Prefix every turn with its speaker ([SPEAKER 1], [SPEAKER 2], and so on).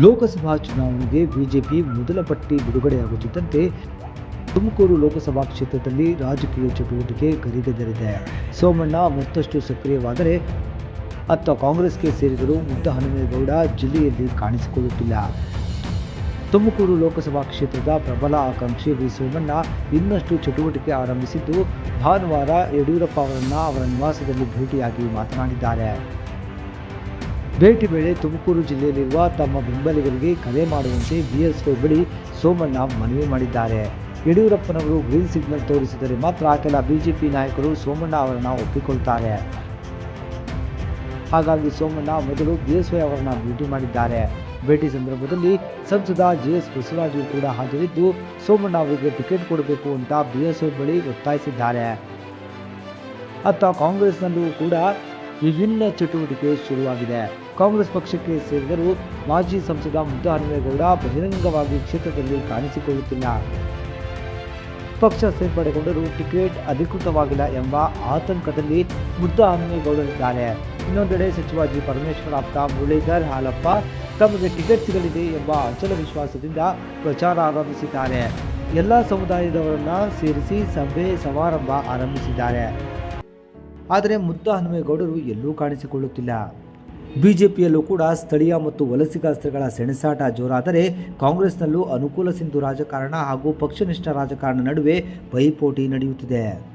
[SPEAKER 1] ಲೋಕಸಭಾ ಚುನಾವಣೆಗೆ ಬಿಜೆಪಿ ಮೊದಲ ಪಟ್ಟಿ ಬಿಡುಗಡೆಯಾಗುತ್ತಿದ್ದಂತೆ ತುಮಕೂರು ಲೋಕಸಭಾ ಕ್ಷೇತ್ರದಲ್ಲಿ ರಾಜಕೀಯ ಚಟುವಟಿಕೆ ಗರಿಗೆದರಿದೆ. ಸೋಮಣ್ಣ ಮತ್ತಷ್ಟು ಸಕ್ರಿಯವಾದರೆ ಅತ್ತ ಕಾಂಗ್ರೆಸ್ಗೆ ಸೇರಿದರೂ ಮುದ್ದ ಹನುಮೇಗೌಡ ಜಿಲ್ಲೆಯಲ್ಲಿ ಕಾಣಿಸಿಕೊಳ್ಳುತ್ತಿಲ್ಲ. ತುಮಕೂರು ಲೋಕಸಭಾ ಕ್ಷೇತ್ರದ ಪ್ರಬಲ ಆಕಾಂಕ್ಷಿ ವಿ. ಸೋಮಣ್ಣ ಇನ್ನಷ್ಟು ಚಟುವಟಿಕೆ ಆರಂಭಿಸಿದ್ದು ಭಾನುವಾರ ಯಡಿಯೂರಪ್ಪ ಅವರನ್ನು ಅವರ ನಿವಾಸದಲ್ಲಿ ಭೇಟಿಯಾಗಿ ಮಾತನಾಡಿದ್ದಾರೆ. ಭೇಟಿ ವೇಳೆ ತುಮಕೂರು ಜಿಲ್ಲೆಯಲ್ಲಿರುವ ತಮ್ಮ ಬೆಂಬಲಿಗರಿಗೆ ಕರೆ ಮಾಡುವಂತೆ ಬಿಎಸ್ವೈ ಬಳಿ ಸೋಮಣ್ಣ ಮನವಿ ಮಾಡಿದ್ದಾರೆ. ಯಡಿಯೂರಪ್ಪನವರು ಗ್ರೀನ್ ಸಿಗ್ನಲ್ ತೋರಿಸಿದರೆ ಮಾತ್ರ ಕೆಲ ಬಿಜೆಪಿ ನಾಯಕರು ಸೋಮಣ್ಣ ಅವರನ್ನು ಒಪ್ಪಿಕೊಳ್ತಾರೆ. ಹಾಗಾಗಿ ಸೋಮಣ್ಣ ಮೊದಲು ಬಿಎಸ್ವೈ ಅವರನ್ನ ಭೇಟಿ ಮಾಡಿದ್ದಾರೆ. ಭೇಟಿ ಸಂದರ್ಭದಲ್ಲಿ ಸಂಸದ ಜೆಎಸ್ ಬಸವರಾಜು ಕೂಡ ಹಾಜರಿದ್ದು ಸೋಮಣ್ಣ ಅವರಿಗೆ ಟಿಕೆಟ್ ಕೊಡಬೇಕು ಅಂತ ಬಿಎಸ್ವೈ ಬಳಿ ಒತ್ತಾಯಿಸಿದ್ದಾರೆ. ಅತ್ತ ಕಾಂಗ್ರೆಸ್ನಲ್ಲೂ ಕೂಡ ವಿಭಿನ್ನ ಚಟುವಟಿಕೆ ಶುರುವಾಗಿದೆ. ಕಾಂಗ್ರೆಸ್ ಪಕ್ಷಕ್ಕೆ ಸೇರಿದರೂ ಮಾಜಿ ಸಂಸದ ಮುದ್ದಹನುಮೇಗೌಡ ಬಹಿರಂಗವಾಗಿ ಕ್ಷೇತ್ರದಲ್ಲಿ ಕಾಣಿಸಿಕೊಳ್ಳುತ್ತಿಲ್ಲ. ಪಕ್ಷ ಸೇರ್ಪಡೆಗೊಂಡರೂ ಟಿಕೆಟ್ ಅಧಿಕೃತವಾಗಿಲ್ಲ ಎಂಬ ಆತಂಕದಲ್ಲಿ ಮುದ್ದ ಹನುಮೇಗೌಡರಿದ್ದಾರೆ ಇನ್ನೊಂದೆಡೆ ಸಚಿವ ಜಿ. ಪರಮೇಶ್ವರ್ ಆಪ್ತ ಮುರಳೀಧರ್ ಹಾಲಪ್ಪ ತಮಗೆ ಟಿಕೆಟ್ ಸಿಗಲಿದೆ ಎಂಬ ಅಚಲ ವಿಶ್ವಾಸದಿಂದ ಪ್ರಚಾರ ಆರಂಭಿಸಿದ್ದಾರೆ. ಎಲ್ಲ ಸಮುದಾಯದವರನ್ನ ಸೇರಿಸಿ ಸಭೆ ಸಮಾರಂಭ ಆರಂಭಿಸಿದ್ದಾರೆ. ಆದರೆ ಮುದ್ದ ಹನುಮೇಗೌಡರು ಎಲ್ಲೂ ಕಾಣಿಸಿಕೊಳ್ಳುತ್ತಿಲ್ಲ. ಬಿಜೆಪಿಯಲ್ಲೂ ಕೂಡ ಸ್ಥಳೀಯ ಮತ್ತು ವಲಸಿಗಾಸ್ತ್ರಗಳ ಸೆಣಸಾಟ ಜೋರಾದರೆ ಕಾಂಗ್ರೆಸ್ನಲ್ಲೂ ಅನುಕೂಲ ಸಿಂಧು ರಾಜಕಾರಣ ಹಾಗೂ ಪಕ್ಷನಿಷ್ಠ ರಾಜಕಾರಣ ನಡುವೆ ಪೈಪೋಟಿ ನಡೆಯುತ್ತಿದೆ.